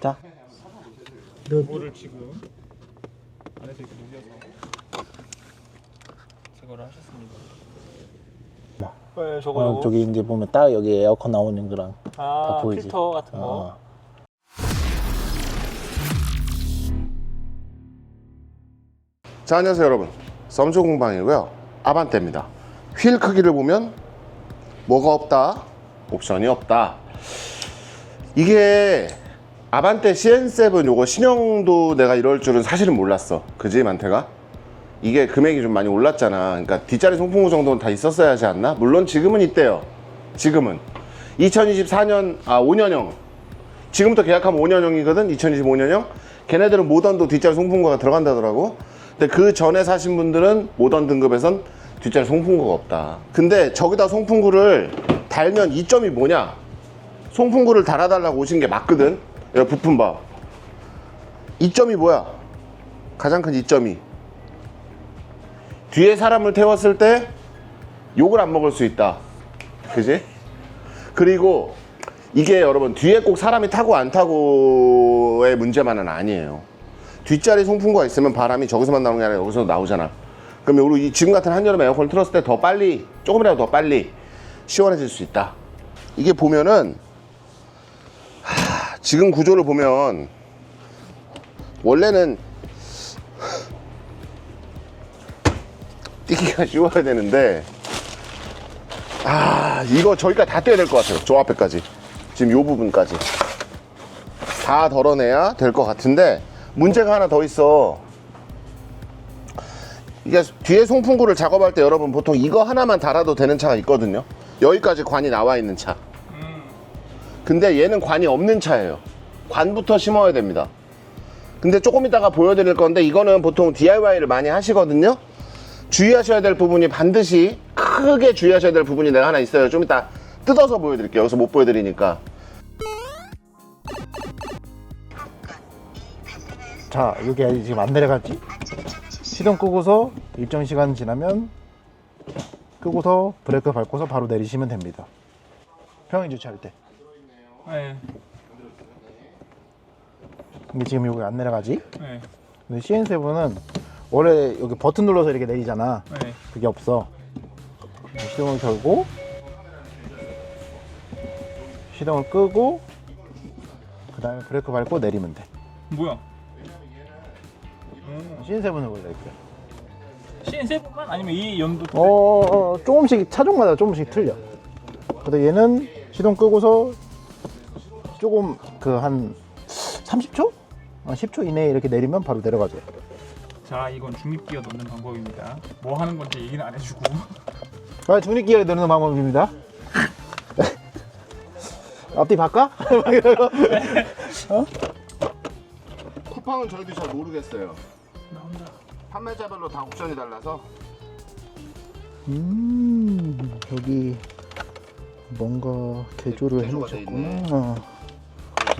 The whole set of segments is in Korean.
자. 너 이거를 지금 안에서 이렇게 녹여서 제거를 하셨습니다. 네, 저거 어, 요거. 저기 이제 보면 딱 여기 에어컨 나오는 거랑 아, 다 보이지? 필터 같은 거. 어. 자 안녕하세요 여러분 썸조 공방이고요 아반떼입니다 휠 크기를 보면 뭐가 없다 옵션이 없다 이게 아반떼 CN7 요거 신형도 내가 이럴 줄은 사실은 몰랐어. 그지 만태가? 이게 금액이 좀 많이 올랐잖아. 그러니까 뒷자리 송풍구 정도는 다 있었어야 하지 않나? 물론 지금은 있대요. 지금은. 2024년 아 5년형. 지금부터 계약하면 5년형이거든? 2025년형? 걔네들은 모던도 뒷자리 송풍구가 들어간다더라고. 근데 그 전에 사신 분들은 모던 등급에선 뒷자리 송풍구가 없다. 근데 저기다 송풍구를 달면 이점이 뭐냐? 송풍구를 달아달라고 오신 게 맞거든 여기 부품 봐 이점이 뭐야 가장 큰 이점이 뒤에 사람을 태웠을 때 욕을 안 먹을 수 있다 그지? 그리고 이게 여러분 뒤에 꼭 사람이 타고 안 타고의 문제만은 아니에요. 뒷자리 송풍구가 있으면 바람이 저기서만 나오는 게 아니라 여기서 나오잖아. 그러면 우리 이 지금 같은 한여름에 에어컨을 틀었을 때 더 빨리 조금이라도 더 빨리 시원해질 수 있다. 이게 보면은 하, 지금 구조를 보면 원래는 뛰기가 쉬워야 되는데 아 이거 저기까지 다 떼야 될 것 같아요. 저 앞에까지. 지금 요 부분까지. 다 덜어내야 될 것 같은데 문제가 하나 더 있어. 이게 뒤에 송풍구를 작업할 때 여러분 보통 이거 하나만 달아도 되는 차가 있거든요. 여기까지 관이 나와 있는 차 근데 얘는 관이 없는 차예요 관부터 심어야 됩니다 근데 조금 이따가 보여드릴 건데 이거는 보통 DIY를 많이 하시거든요 주의하셔야 될 부분이 반드시 크게 주의하셔야 될 부분이 내가 하나 있어요. 좀 이따 뜯어서 보여드릴게요. 여기서 못 보여드리니까. 자, 여기 지금 안 내려갔지? 시동 끄고서 일정 시간 지나면 끄고서 브레이크 밟고서 바로 내리시면 됩니다. 평행 주차할 때. 네, 근데 지금 여기 안 내려가지? 네, 근데 CN7은 원래 여기 버튼 눌러서 이렇게 내리잖아. 네. 그게 없어. 시동을 걸고 시동을 끄고 그 다음에 브레이크 밟고 내리면 돼. 뭐야? CN7은 원래 이렇게. CN7만 아니면 이 연도 어, 어, 어, 조금씩 차종마다 조금씩 틀려. 근데 얘는 시동 끄고서 조금 그 한 30초? 어, 10초 이내에 이렇게 내리면 바로 내려가죠. 자, 이건 중립기어 넣는 방법입니다. 뭐 하는 건지 얘기는 안 해주고. 아, 중립기어를 누르는 방법입니다. 앞뒤 바꿔? 쿠팡은 저희도 잘 모르겠어요. 판매자별로 다 옵션이 달라서. 음, 여기 뭔가 개조를 개조가 돼 해놓으셨구나.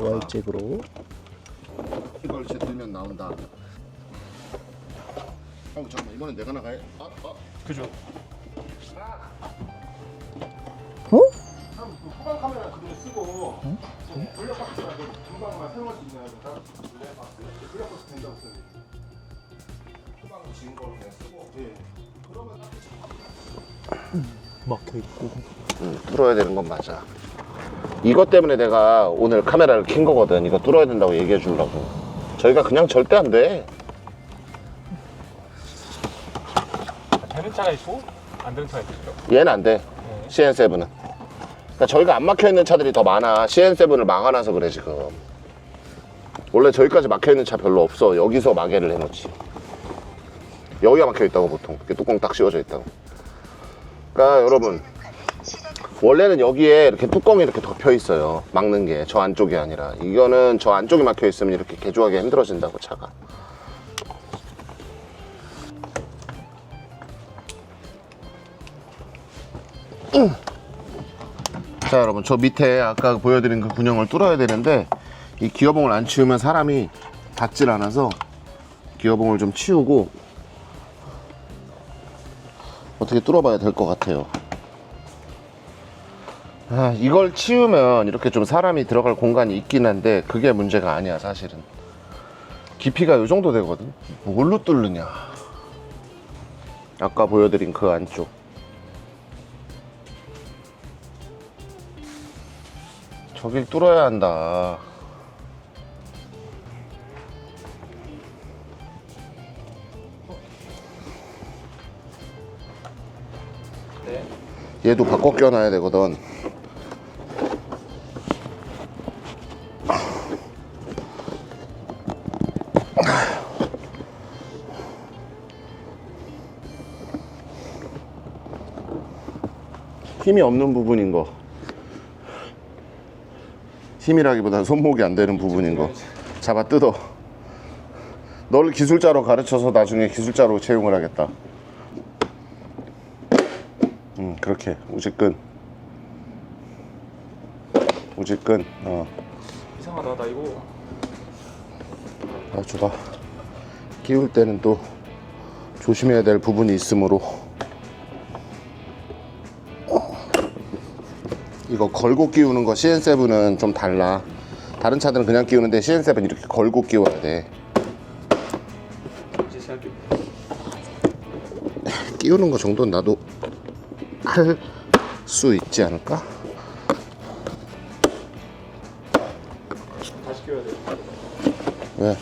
어, Y잭으로. 이걸 제 들면 나온다. 어 잠깐만 이번엔 내가 나가야. 아, 아. 그죠? 어? 참, 그 후방 카메라 그대로 쓰고 블랙박스 금방만 사용할 수 있나요? 블랙박스 블랙박스 된다고 써요. 후방 지금 걸 그냥 쓰고. 예. 그러면 막혀 있고. 응, 뚫어야 되는 건 맞아. 이것 때문에 내가 오늘 카메라를 킨 거거든. 이거 뚫어야 된다고 얘기해 주려고. 저희가 그냥 절대 안 돼. 되는 차가 있고 안 되는 차가 있죠. 얘는 안 돼. CN7은. 그러니까 저희가 안 막혀 있는 차들이 더 많아. CN7을 막아놔서 그래 지금. 원래 저기까지 막혀 있는 차 별로 없어. 여기서 마개를 해놓지. 여기가 막혀 있다고 보통. 이렇게 뚜껑 딱 씌워져 있다고. 그러니까 여러분 원래는 여기에 이렇게 뚜껑이 이렇게 덮여 있어요. 막는 게 저 안쪽이 아니라 이거는 저 안쪽이 막혀 있으면 이렇게 개조하기 힘들어진다고 차가. 자 여러분 저 밑에 아까 보여드린 그 군형을 뚫어야 되는데 이 기어봉을 안 치우면 사람이 닿질 않아서 기어봉을 좀 치우고 어떻게 뚫어봐야 될 것 같아요 아, 이걸 치우면 이렇게 좀 사람이 들어갈 공간이 있긴 한데 그게 문제가 아니야 사실은. 깊이가 요 정도 되거든. 뭘로 뚫느냐. 아까 보여드린 그 안쪽. 저길 뚫어야 한다. 네. 얘도 바꿔 껴놔야 되거든 힘이 없는 부분인 거. 힘이라기보다는 손목이 안 되는 부분인 거. 잡아 뜯어. 널 기술자로 가르쳐서 나중에 기술자로 채용을 하겠다. 음 그렇게. 우직근 우직근 어. 이상하다 나 이거. 아, 줘봐. 끼울 때는 또 조심해야 될 부분이 있으므로 이거 걸고 끼우는 거 CN7은 좀 달라 다른 차들은 그냥 끼우는데 CN7 이렇게 걸고 끼워야 돼 끼우는 거 정도는 나도 할 수 있지 않을까? 다시 끼워야 돼 왜?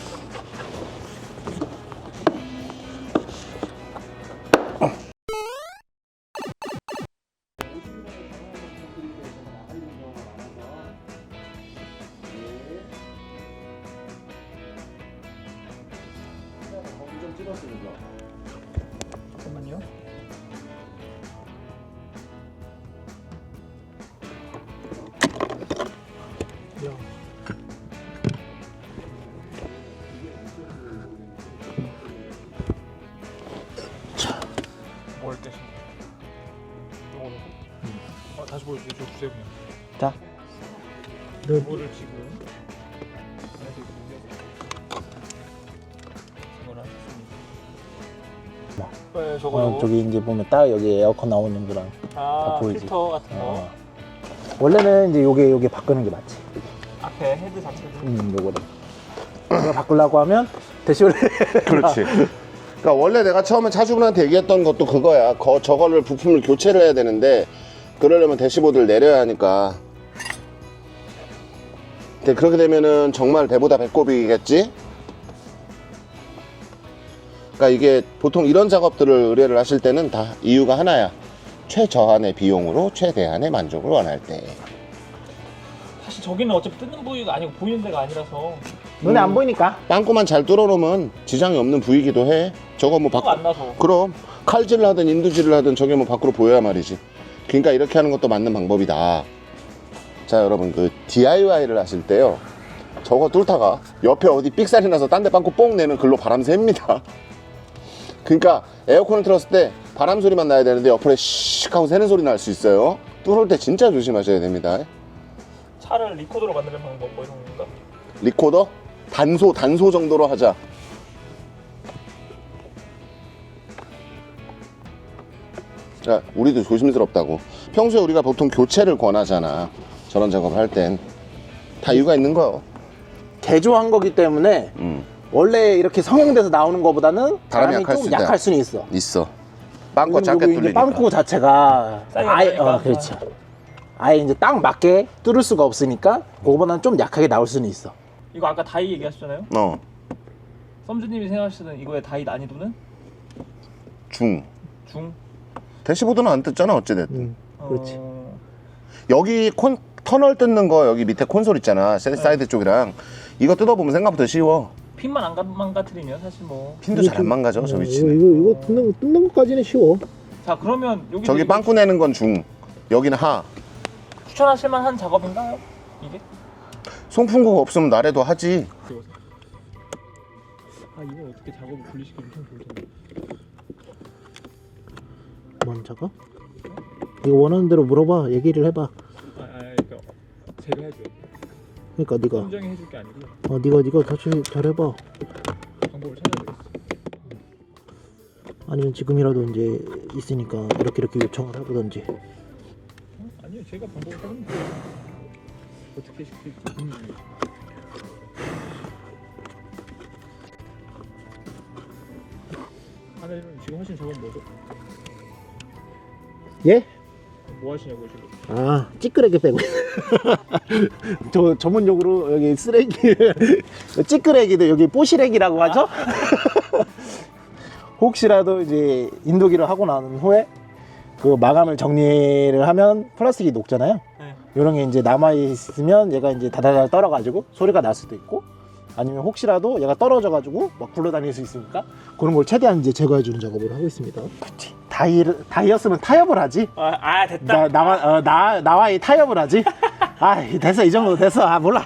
그냥. 자 이거를 지금. 네, 저거 어, 저기 이제 보면 딱 여기 에어컨 나오는 거랑 아, 다 보이지? 필터 같은 거 어. 원래는 이제 요게 요게 바꾸는 게 맞지 앞에 헤드 자체도 음 요거를 이거 바꾸려고 하면 대시를 그렇지. 그러니까 원래 내가 처음에 차주분한테 얘기했던 것도 그거야. 거, 저거를 부품을 교체를 해야 되는데 그러려면 대시보드를 내려야 하니까. 근데 그렇게 되면은 정말 배보다 배꼽이겠지. 그러니까 이게 보통 이런 작업들을 의뢰를 하실 때는 다 이유가 하나야. 최저한의 비용으로 최대한의 만족을 원할 때. 사실 저기는 어차피 뜯는 부위가 아니고 보이는 데가 아니라서 눈에 안 보이니까 빵꾸만 잘 뚫어놓으면 지장이 없는 부위기도 해. 저거 뭐 바꿔. 안 나서 그럼 칼질을 하든 인두질을 하든 저게 뭐 밖으로 보여야 말이지. 그러니까 이렇게 하는 것도 맞는 방법이다. 자 여러분 그 DIY를 하실 때요. 저거 뚫다가 옆에 어디 삑살이 나서 딴 데 빵꾸 뽕 내면 글로 바람 샙니다. 그러니까 에어컨을 틀었을 때 바람 소리만 나야 되는데 옆에 씩 하고 새는 소리 날 수 있어요. 뚫을 때 진짜 조심하셔야 됩니다. 차를 리코더로 만드는 방법 뭐 이런 건가? 리코더 단소 단소 정도로 하자. 야, 우리도 조심스럽다고. 평소에 우리가 보통 교체를 권하잖아. 저런 작업을 할 땐. 다 이유가 있는 거요. 개조한 거기 때문에 음, 원래 이렇게 성형돼서 나오는 거보다는 바람이 바람이 약할 좀수 있다. 약할 수는 있어 있어. 빵꾸 작게 이제 뚫리니까. 빵꾸 자체가 아예. 어, 그렇죠 아예 이제 딱 맞게 뚫을 수가 없으니까 그거보다는 좀 약하게 나올 수는 있어 이거 아까 다이 얘기하셨잖아요 어, 썸주님이 생각하시는 이거의 다이 난이도는 중. 중 대시보드는 안 뜯잖아, 어찌됐든. 음, 그렇지 어, 여기 콘, 터널 뜯는 거 여기 밑에 콘솔 있잖아. 세- 사이드 쪽이랑. 이거 뜯어보면 생각보다 쉬워. 핀만 안 가- 망가뜨리면 사실 뭐. 핀도 잘 안 망가져, 저 어, 위치는. 이거 이거 뜯는 거 뜯는 것까지는 쉬워 자 그러면 여기 저기 빵꾸 내는 건 중. 여기는 하. 추천하실 만한 작업인가요? 이게? 송풍구가 없으면 나래도 하지. 아 이거 어떻게 작업을 분리시키면 좋을 텐 작업? 이거 원하는 대로 물어봐 얘기를 해봐 아, 아 그러니까 제가 해줘요. 그러니까 네가 선정이 해줄 게 아니고 어 네가 네가 다시 잘해봐 방법을 찾아야 되겠어. 아니면 지금이라도 이제 있으니까 이렇게 이렇게 요청을 해보던지 아니 아니요 제가 방법을 해보면 돼요. 어떻게 시킬지. 음. 하늘은 지금 하신 저건 뭐죠? 예? 뭐 하시냐고요 지금? 아 찌끄레기 빼고 저 전문용어로 여기 쓰레기 찌끄레기도 여기 뽀시래기라고 하죠 혹시라도 이제 인도기를 하고 난 후에 그 마감을 정리를 하면 플라스틱이 녹잖아요 네. 이런 게 이제 남아 있으면 얘가 이제 다다다 떨어가지고 소리가 날 수도 있고 아니면 혹시라도 얘가 떨어져 가지고 막 굴러다닐 수 있으니까 그런 걸 최대한 이제 제거해 주는 작업을 하고 있습니다. 그치. 다이 다이였으면 타협을 하지. 아, 아 됐다. 나 나와 어, 나 나와 이 타협을 하지. 아 됐어 이 정도 됐어. 아 몰라.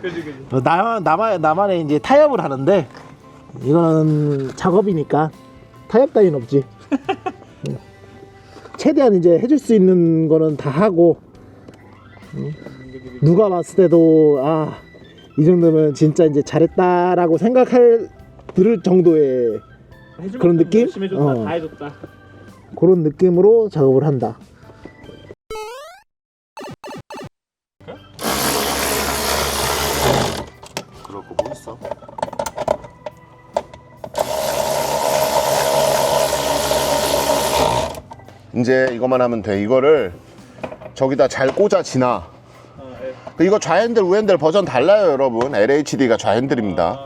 그지 그지. 어, 나 나만 나만의 이제 타협을 하는데 이거는 작업이니까 타협 따윈 없지. 응. 최대한 이제 해줄 수 있는 거는 다 하고 응. 누가 봤을 때도 아 이 정도면 진짜 이제 잘했다라고 생각할 들을 정도의 그런 느낌? 열심히 해줬다. 어. 다 해줬다. 그런 느낌으로 작업을 한다. 뭐 있어? 이제 이것만 하면 돼. 이거를 저기다 잘 꽂아 지나. 아, 예. 이거 좌핸들 우핸들 버전 달라요, 여러분. LHD가 좌핸들입니다.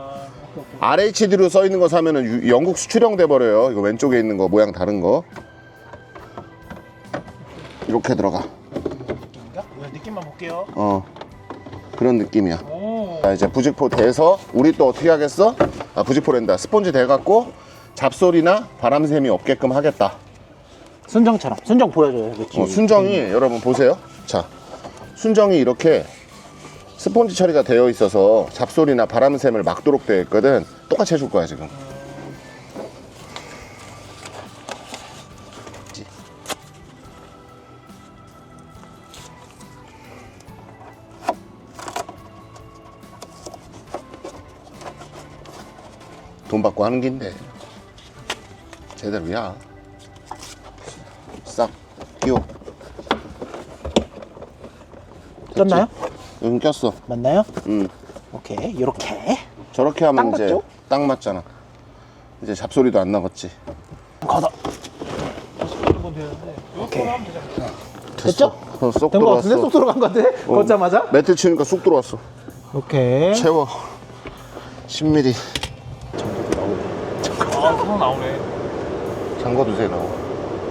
아, RHD로 써 있는 거 사면은 유- 영국 수출형 돼 버려요. 이거 왼쪽에 있는 거 모양 다른 거. 이렇게 들어가. 느낌만 볼게요. 어. 그런 느낌이야. 오. 자, 이제 부직포 대서 우리 또 어떻게 하겠어? 아, 부직포 랜다. 스폰지 대갖고 잡소리나 바람샘이 없게끔 하겠다. 순정처럼 순정 보여줘요. 그치? 어, 순정이 여러분 보세요. 자, 순정이 이렇게 스폰지 처리가 되어 있어서 잡소리나 바람샘을 막도록 되어 있거든. 똑같이 해줄 거야 지금. 돈 받고 하는 긴데 제대로야. 싹 끼워. 꼈나요? 응 꼈어. 맞나요? 응. 오케이 이렇게 저렇게 하면 딱 이제 맞죠? 딱 맞잖아. 이제 잡소리도 안 나겠지. 걷어. 오케이. 됐죠? 어, 쏙 된 거 들어왔어. 같은데 쏙 들어간 거 같아? 걷자마자? 매트 치니까 쑥 들어왔어. 오케이. 채워. 10mm. 아, 그거 나오네. 잠궈 두세요. 나오.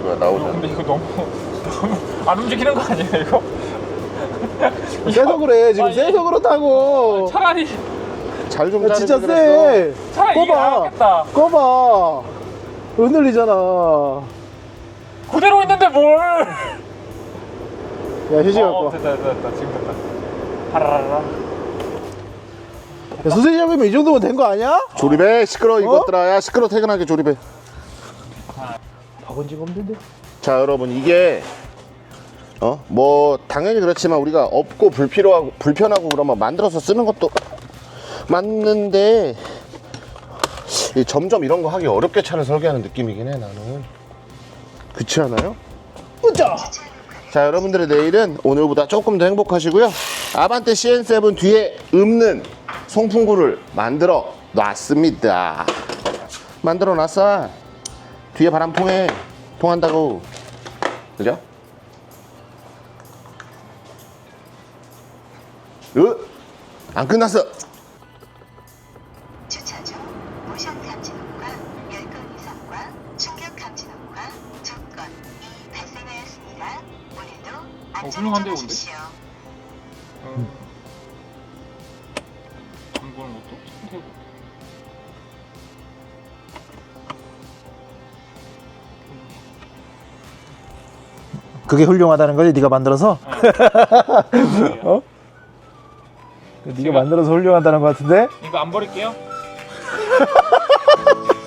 뭐야 어, 나오잖아. 근데 이거 너무 너무 안 움직이는 거 아니에요 이거? 세서 그래 지금 아니, 세서 그렇다고. 차라리 잘좀 야, 진짜 세. 차라리 꺼봐. 낫겠다. 꺼봐. 흔들리잖아. 그대로 있는데 뭘? 야 휴지 어, 갖고. 됐다 됐다 됐다 지금 됐다. 하라라라. 야, 소세지 잡으면 이 정도면 된 거 아니야? 조립해 시끄러 이것들아. 야 시끄러 퇴근하게 조립해. 박은지가 없는데. 자 여러분 이게 어 뭐 당연히 그렇지만 우리가 없고 불필요하고 불편하고 그러면 만들어서 쓰는 것도 맞는데 이 점점 이런 거 하기 어렵게 차를 설계하는 느낌이긴 해 나는 그렇지 않아요? 으짜. 자 여러분들의 내일은 오늘보다 조금 더 행복하시고요 아반떼 CN7 뒤에 읊는 송풍구를 만들어 놨습니다 만들어 놨어 뒤에 바람 통해 통한다고 그죠? 으! 안 끝났어 주차 중 모션 감지등과 10건 이상과 충격 감지등과 2건이 발생하였습니다. 오늘도 훌륭한데요, 안전운전 하십시오. 잠그는 것도 되고. 그게 훌륭하다는 거지 네가 만들어서? 어? 네가 만들어서 훌륭하다는 거 같은데? 이거 안 버릴게요.